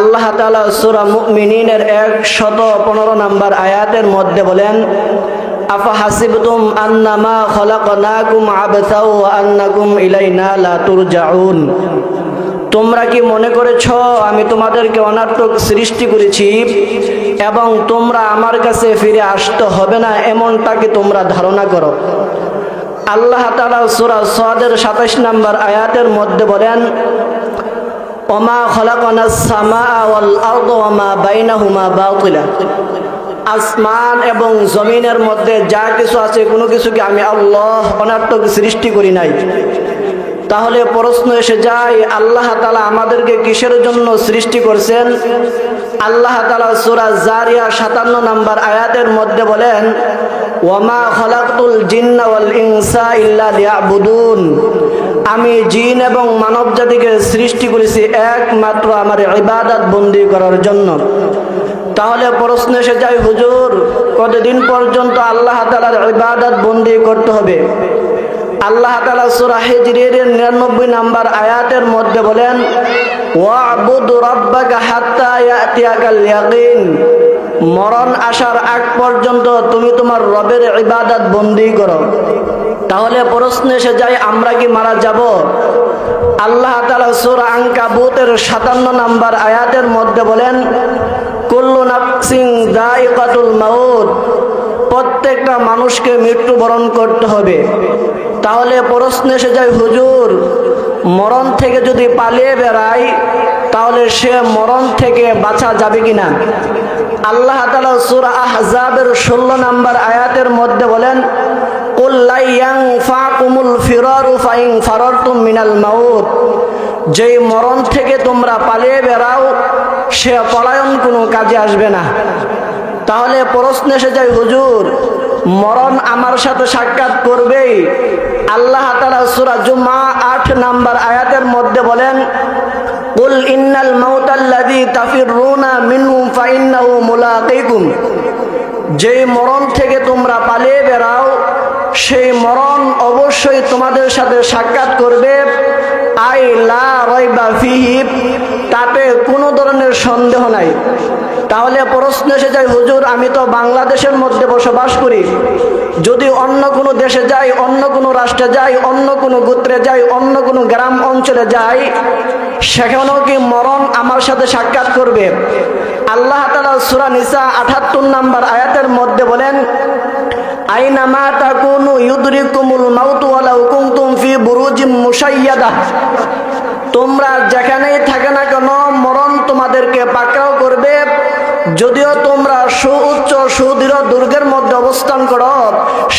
আল্লাহ তালা সুরা মুমিনের এক শত পনেরো নম্বর আয়াতের মধ্যে বলেন আফা হাসিবতুম আন্নামা খলাকনাকুম আবসাও ওয়া আন্নাকুম ইলাইনা লা তুরজাউন? তোমরা কি মনে করেছ, আমি তোমাদেরকে অনার্থক সৃষ্টি করেছি এবং তোমরা আমার কাছে ফিরে আসতে হবে না? এমনটা কি তোমরা ধারণা করো? আল্লাহ তালা সুরা সদের সাতাশ নম্বর আয়াতের মধ্যে বলেন ওমা খলাকনা আসমান এবং জমিনের মধ্যে যা কিছু আছে, কোনো কিছুকে আমি আল্লাহ অনার্থক সৃষ্টি করি নাই। তাহলে প্রশ্ন এসে যায়, আল্লাহ তালা আমাদেরকে কিসের জন্য সৃষ্টি করছেন? আল্লাহ তালা সুরা জারিয়া সাতান্ন নাম্বার আয়াতের মধ্যে বলেন ওয়ামা খলাকুল জিন্না ইনসা ইল্লা লিয়াবুদুন। আমি জিন এবং মানব জাতিকে সৃষ্টি করেছি একমাত্র আমার ইবাদত বন্দি করার জন্য। তাহলে প্রশ্ন এসে যায়, হুজুর, কতদিন পর্যন্ত আল্লাহ তালার ইবাদত বন্দি করতে হবে? আল্লাহ তালা সুরা হিজরির নিরানব্বই নাম্বার আয়াতের মধ্যে বলেন মরণ আসার আগ পর্যন্ত তুমি তোমার রবের ইবাদত বন্দি করো। তাহলে প্রশ্ন এসে যায়, আমরা কি মারা যাব? আল্লাহ তালা সুরা আঙ্কাবুতের সাতান্ন নাম্বার আয়াতের মধ্যে বলেন প্রত্যেকটা মানুষকে মৃত্যুবরণ করতে হবে। তাহলে প্রশ্ন এসে যায়, হুজুর, মরণ থেকে যদি পালিয়ে বেড়ায় তাহলে সে মরণ থেকে বাঁচা যাবে কিনা? আল্লাহ তালা সুর আহজাবের ষোলো নাম্বার আয়াতের মধ্যে বলেন মিনাল মাউত। যেই মরণ থেকে তোমরা পালিয়ে বেড়াও, সে পলায়ন কোনো কাজে আসবে না। তাহলে প্রশ্ন এসে যায়, হুজুর, মরণ আমার সাথে সাক্ষাৎ করবেই। আল্লাহ তালা সুরা জুমা আট নাম্বার আয়াতের মধ্যে বলেন, কুল ইন্নাল মাউতাল্লাযী তাফিরুনা মিনহু ফাইন্নাহু মুলাকিকুম। যেই মরণ থেকে তোমরা পালিয়ে বেড়াও সেই মরণ অবশ্যই তোমাদের সাথে সাক্ষাৎ করবে। আই লা রয়বা ফিহি, তাতে কোনো ধরনের সন্দেহ নাই। তাহলে প্রশ্ন এসে যায়, হুজুর, আমি তো বাংলাদেশের মধ্যে বসবাস করি। যদি অন্য কোনো দেশে যাই, অন্য কোনো রাষ্ট্রে যাই, অন্য কোনো গোত্রে যাই, অন্য কোনো গ্রাম অঞ্চলে যাই, সেখানেও কি মরণ আমার সাথে সাক্ষাৎ করবে? আল্লাহ তালা সুরা নিসা আঠাত্তর নাম্বার আয়াতের মধ্যে বলেন আইনামা তাকুনু ইউদরিকুমুল মাউতু ওয়ালাউ কুনতুম ফি বুরুজিম মুশাইয়াদা। তোমরা যেখানেই থাকে না কেন, মরণ তোমাদেরকে পাকড়াও করবে। যদিও তোমরা সুউচ্চ সুদৃঢ় দুর্গের মধ্যে অবস্থান করো,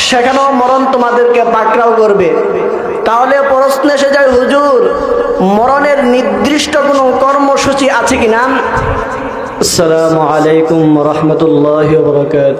সেখানেও মরণ তোমাদেরকে পাকড়াও করবে। তাহলে প্রশ্ন এসে যায়, হুজুর, মরণের নির্দিষ্ট কোনো কর্মসূচি আছে কিনা? আসসালামু আলাইকুম রহমতুল্লাহ বরকাত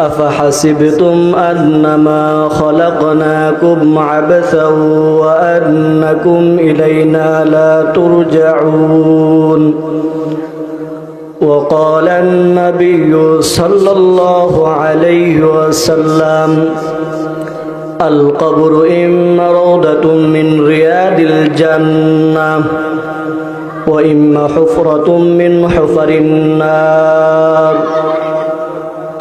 أفحسبتم أنما خلقناكم عبثا وأنكم إلينا لا ترجعون. وقال النبي صلى الله عليه وسلم القبر إما روضة من رياض الجنة وإما حفرة من حفر النار.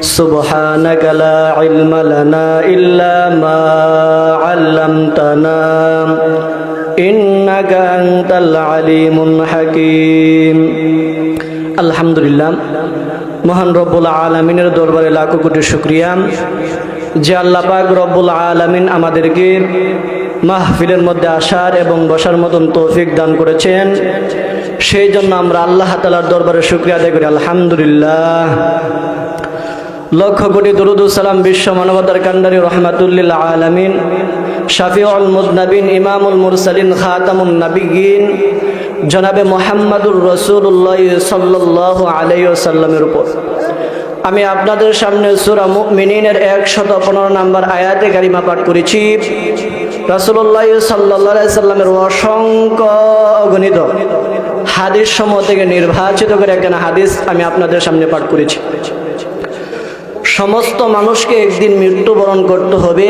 سبحانك لا علم لنا إلا ما علمتنا إنك أنت العليم الحكيم الحمد لله মহান রব্বুল আলমিনের দরবারে লাখো কোটি শুক্রিয়া যে আল্লাহ পাক রব্বুল আলমিন আমাদেরকে মাহফিলের মধ্যে আসার এবং বসার মতন তৌফিক দান করেছেন সেই জন্য আমরা আল্লাহ তালার দরবারে শুক্রিয়া আদায় করি আলহামদুলিল্লাহ লক্ষ কোটি দরুদুসালাম বিশ্ব মানবতার কান্ডারি রহমাতুল্লিল আলমিন, শাফিউল মুদনাবিন, ইমামুল মুরসালিন, খাতামুন নাবিগিন জনাবে মোহাম্মদুর রসুল্লাহ সাল্লাহ আলাইসাল্লামের উপর। আমি আপনাদের সামনে সুরা মিনিনের একশত পনেরো নম্বর আয়াতে গারিমা পাঠ করেছি। রসুল্লাহ সাল্লাহ সাল্লামের অসংখ্য অগণিত হাদিস সমূহ থেকে নির্বাচিত করে একখানা হাদিস আমি আপনাদের সামনে পাঠ করেছি। সমস্ত মানুষকে একদিন মৃত্যুবরণ করতে হবে।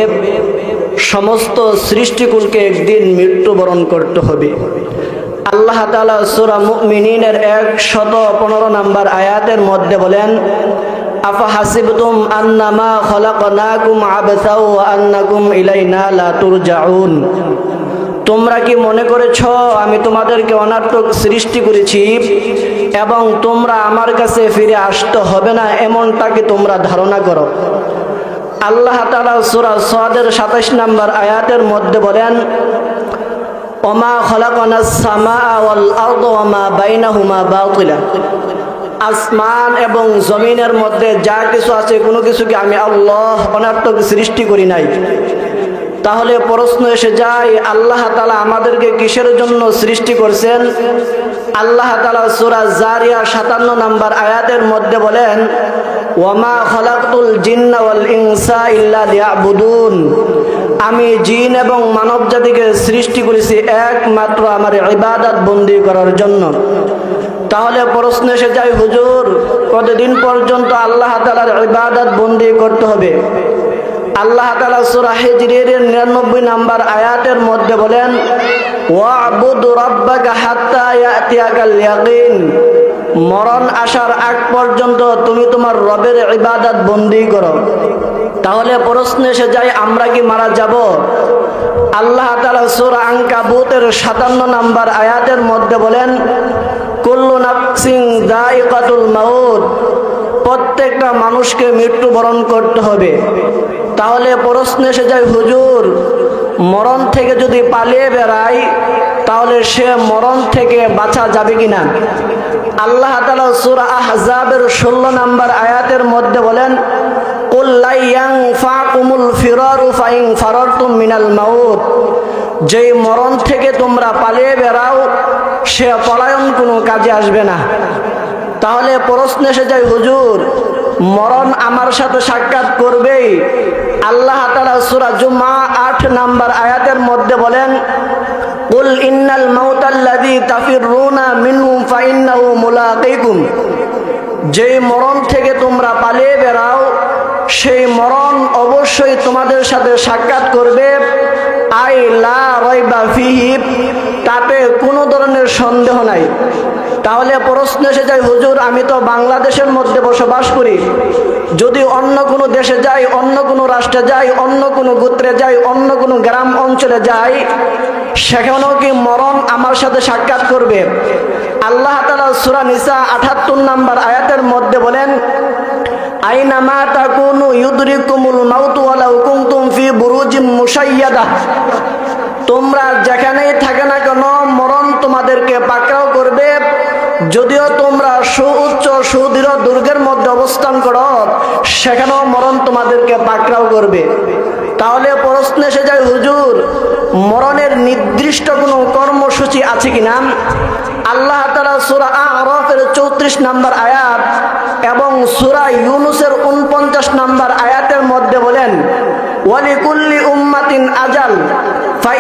সমস্ত সৃষ্টিকুলকে একদিন মৃত্যুবরণ করতে হবে। আল্লাহ তালা সুরা মিনিনের এক শত পনেরো নম্বর আয়াতের মধ্যে বলেন আফা হাসিবতুম আন্নামা আন্নাকুম ইলাইনা তোমরা কি মনে করেছ, আমি তোমাদেরকে অনার্থক সৃষ্টি করেছি এবং তোমরা আমার কাছে ফিরে আসতে হবে না এমনটাকে তোমরা ধারণা করো? আল্লাহ তালা সুরা সাদের সাতাইশ নম্বর আয়াতের মধ্যে বলেন, ওমা খলাকনা আসমান এবং জমিনের মধ্যে যা কিছু আছে, কোনো কিছুকে আমি আল্লাহ অনার্থক সৃষ্টি করি নাই। তাহলে প্রশ্ন এসে যায়, আল্লাহ তালা আমাদেরকে কিসের জন্য সৃষ্টি করছেন? আল্লাহ তালা সুরা জারিয়া সাতান্ন নাম্বার আয়াতের মধ্যে বলেন, ওয়ামা খলাকুল জিন্না ওয়াল আমি জিন এবং মানব জাতিকে সৃষ্টি করেছি একমাত্র আমার ইবাদত বন্দি করার জন্য। তাহলে প্রশ্ন এসে যায়, হুজুর, কতদিন পর্যন্ত আল্লাহ তালার ইবাদত বন্দি করতে হবে? আল্লাহ তালা সুরা হিজরির নিরানব্বই নাম্বার আয়াতের মধ্যে বলেন, ওয়াবুদ রব্বাকা হাত্তা ইয়াতিয়াকাল ইয়াকিন। মরণ আসার আগ পর্যন্ত তুমি তোমার রবের ইবাদত বন্দি করো। তাহলে প্রশ্ন এসে যায়, আমরা কি মারা যাব? আল্লাহ তালা সুরা আঙ্কাবুতের সাতান্ন নাম্বার আয়াতের মধ্যে বলেন, কুল্লু নাফসিং দাইকাতুল মাউত। প্রত্যেকটা মানুষকে মৃত্যুবরণ করতে হবে। তাহলে প্রশ্ন এসে যায়, হুজুর, মরণ থেকে যদি পালিয়ে বেড়ায় তাহলে সে মরণ থেকে বাঁচা যাবে কিনা? আল্লাহ তালা সুরা আহজাবের ষোলো নাম্বার আয়াতের মধ্যে বলেন যেই মরণ থেকে তোমরা পালিয়ে বেড়াও, সে পলায়ন কোনো কাজে আসবে না। তাহলে প্রশ্ন এসে যায়, হুজুর, মরণ আমার সাথে সাক্ষাৎ করবেই। আল্লাহ তালা সুরা জুমা আট নাম্বার আয়াতের মধ্যে বলেন, কুল ইন্নাল মাউতাল্লাযী তাফিরুনা মিনহু ফাইন্নাহু মুলাকিকুম। যেই মরণ থেকে তোমরা পালিয়ে বেড়াও, সেই মরণ অবশ্যই তোমাদের সাথে সাক্ষাৎ করবে। আই লা রয়বা ফিহি তাতে কোনো ধরনের সন্দেহ নাই। তাহলে প্রশ্ন এসে যায়, হুজুর, আমি তো বাংলাদেশের মধ্যে বসবাস করি। যদি অন্য কোনো দেশে যাই, অন্য কোনো রাষ্ট্রে যাই, অন্য কোনো গোত্রে যাই, অন্য কোনো গ্রাম অঞ্চলে যাই, সেখানেও কি মরণ আমার সাথে সাক্ষাৎ করবে? আল্লাহ তালা সুরা নিসা আঠাত্তর নাম্বার আয়াতের মধ্যে বলেন, আইনামা তাকুনু ইউদরিকুমুল মাউতু ওয়ালাউ কুনতুম ফি বুরুজিম মুশাইয়াদা। তোমরা যেখানেই থাকে না কেন, মরণ তোমাদেরকে পাকড়াও করবে। যদিও তোমরা সুউচ্চ, সুদৃঢ় দুর্গের মধ্যে অবস্থান করো, সেখানেও মরণ তোমাদেরকে পাকড়াও করবে। তাহলে প্রশ্ন এসে যায়, হুজুর, মরণের নির্দিষ্ট কোনো কর্মসূচি আছে কিনা আল্লাহ তালা সুরা আরফের চৌত্রিশ নাম্বার আয়াত এবং সুরা ইউনুসের উনপঞ্চাশ নাম্বার আয়াতের মধ্যে বলেন, ওয়ালিকুল্লি উম্মাতিন আজাল।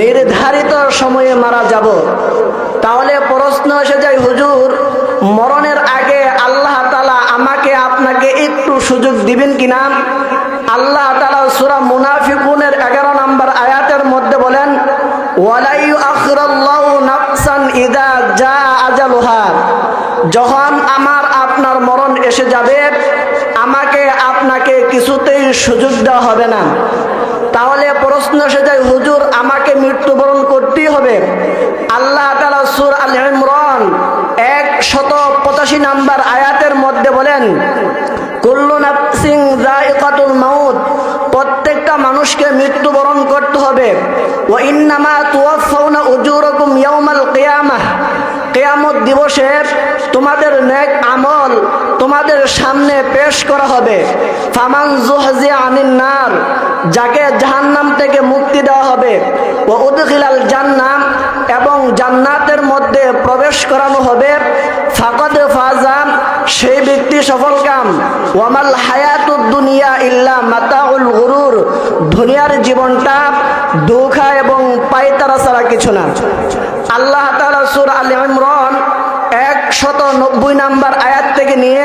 নির্ধারিত সময়ে মারা যাব। তাহলে প্রশ্ন এসে যায়, হুজুর, মরণের আগে আল্লাহ তালা আমাকে আপনাকে একটু সুযোগ দিবেন কিনা আল্লাহ তালা সুরা মুনাফিকুনের এগারো নম্বর আয়াতের মধ্যে বলেন যখন আমার আপনার মরণ এসে যাবে, আমাকে আপনাকে কিছুতেই সুযোগ দেওয়া হবে না। প্রশ্ন এসে হুজুর, আমাকে মৃত্যুবরণ করতেই হবে। আল্লাহ তালা সুর আল ইমরান এক শত পঁচাশি নাম্বার আয়াতের মধ্যে বলেন, কুল্লু নাফসিং যায়িকাতুল মাউত, প্রত্যেকটা মানুষকে মৃত্যুবরণ করতে হবে। ওয়া ইন্নামা তুওয়াফাউনা উজুরাকুম ইয়াউমাল কিয়ামাহ, কেয়ামত দিবসে তোমাদের নেক আমল তোমাদের সামনে পেশ করা হবে। ফামান জুহজি আনিন নার যাকে জাহান্নাম থেকে মুক্তি দেওয়া হবে। ও উদখিলাল জান্নাম এবং জান্নাতের মধ্যে প্রবেশ করানো হবে। ফাকদ ফাজাম সেই ব্যক্তি সফল কাম। ওয়ামাল হায়াতুদ দুনিয়া ইল্লা মাতাউল গুরুর। দুনিয়ার জীবনটা দুঃখা এবং পাইতারা ছাড়া কিছু না। আল্লাহ তাআলা সূরা আল ইমরান এক শত নব্বই নাম্বার আয়াত থেকে নিয়ে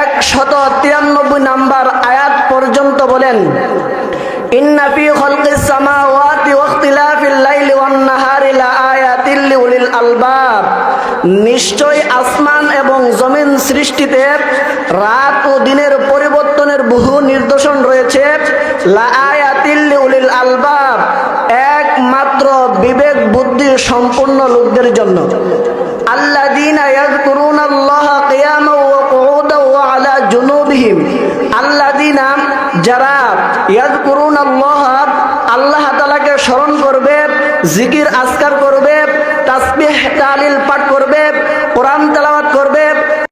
এক শত তিরানব্বই নাম্বার আয়াত পর্যন্ত বলেন আলবাব। নিশ্চয় আসমান এবং জমিন সৃষ্টিতে রাত ও দিনের পরিবর্তনের বহু নির্দেশন রয়েছে। আলবাব, একমাত্র বিবেক বুদ্ধি সম্পূর্ণ লোকদের জন্য। আল্লাযীনা ইয়াযকুরুনাল্লাহা